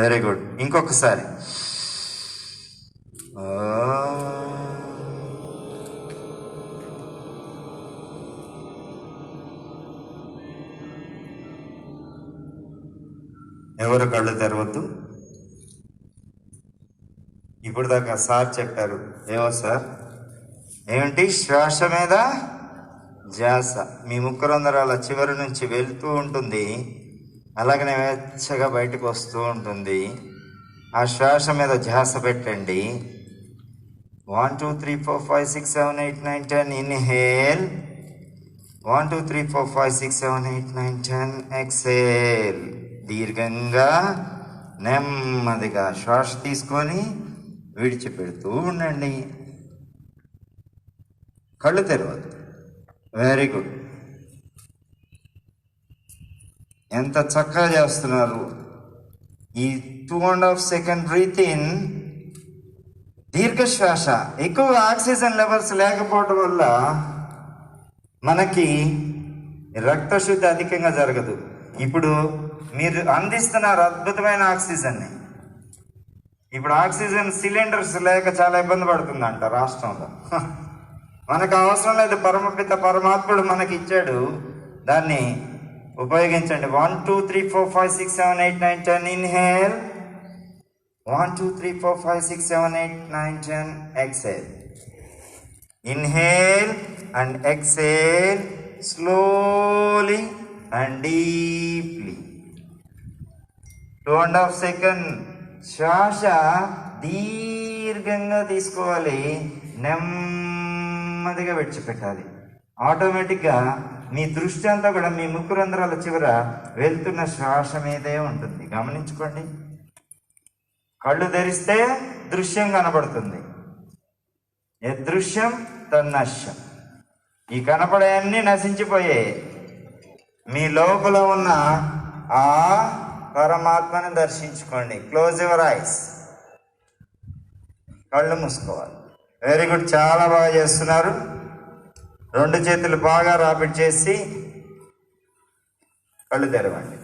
Very good ఇంకొకసారి. ఎవరు కళ్ళు తెరవద్దు. ఇప్పుడు దాకా సార్ చెప్పారు. ఏమో సార్? ఏమిటి? శ్వాస మీద? జాస. మీ ముక్కు రంధ్రాల చివరి నుంచి వెళ్తూ ఉంటుంది. అలాగనే వెచ్చగా బయటకు వస్తూ ఉంటుంది. ఆ శ్వాస మీద ధ్యాస పెట్టండి. One two three four five six seven eight nine ten. Inhale. One two three four five six seven eight nine ten. Exhale. దీర్ఘంగా నెమ్మదిగా శ్వాస తీసుకొని విడిచిపెడుతూ ఉండండి. కళ్ళు తెరవద్దు వెరీ గుడ్. ఎంత చక్కగా చేస్తున్నారు. ఈ two and half second breathe in దీర్ఘ శ్వాస ఎక్కువ ఆక్సిజన్ లెవెల్స్ లేకపోవడం వల్ల మనకి రక్తశుద్ధి అధికంగా జరగదు. ఇప్పుడు మీరు అందిస్తున్నారు అద్భుతమైన ఆక్సిజన్ని ఇప్పుడు ఆక్సిజన్ సిలిండర్స్ లేక చాలా ఇబ్బంది పడుతుందంట రాష్ట్రంలో. మనకు అవసరం లేదు. పరమపిత పరమాత్ముడు మనకి ఇచ్చాడు. దాన్ని ఉపయోగించండి. One two three four five six seven eight nine ten inhale one two three four five six seven eight nine ten exhale inhale and exhale slowly and deeply two and half second శ్వాస దీర్ఘంగా తీసుకోవాలి. నెమ్మదిగా విడిచిపెట్టాలి. ఆటోమేటిక్గా మీ దృష్టి అంతా కూడా మీ ముక్కు రంధ్రాల చివర వెళ్తున్న శ్వాస మీదే ఉంటుంది. గమనించుకోండి. కళ్ళు ధరిస్తే దృశ్యం కనబడుతుంది. యదృశ్యం తన్నశ్యం. ఈ కనపడేవన్నీ నశించిపోయాయి మీ లోపల ఉన్న ఆ పరమాత్మని దర్శించుకోండి. క్లోజ్ యువర్ ఐస్ కళ్ళు మూసుకోవాలి. వెరీ గుడ్ చాలా బాగా చేస్తున్నారు. రెండు చేతులు బాగా రాపిడ్ చేసి కళ్ళు తెరవండి.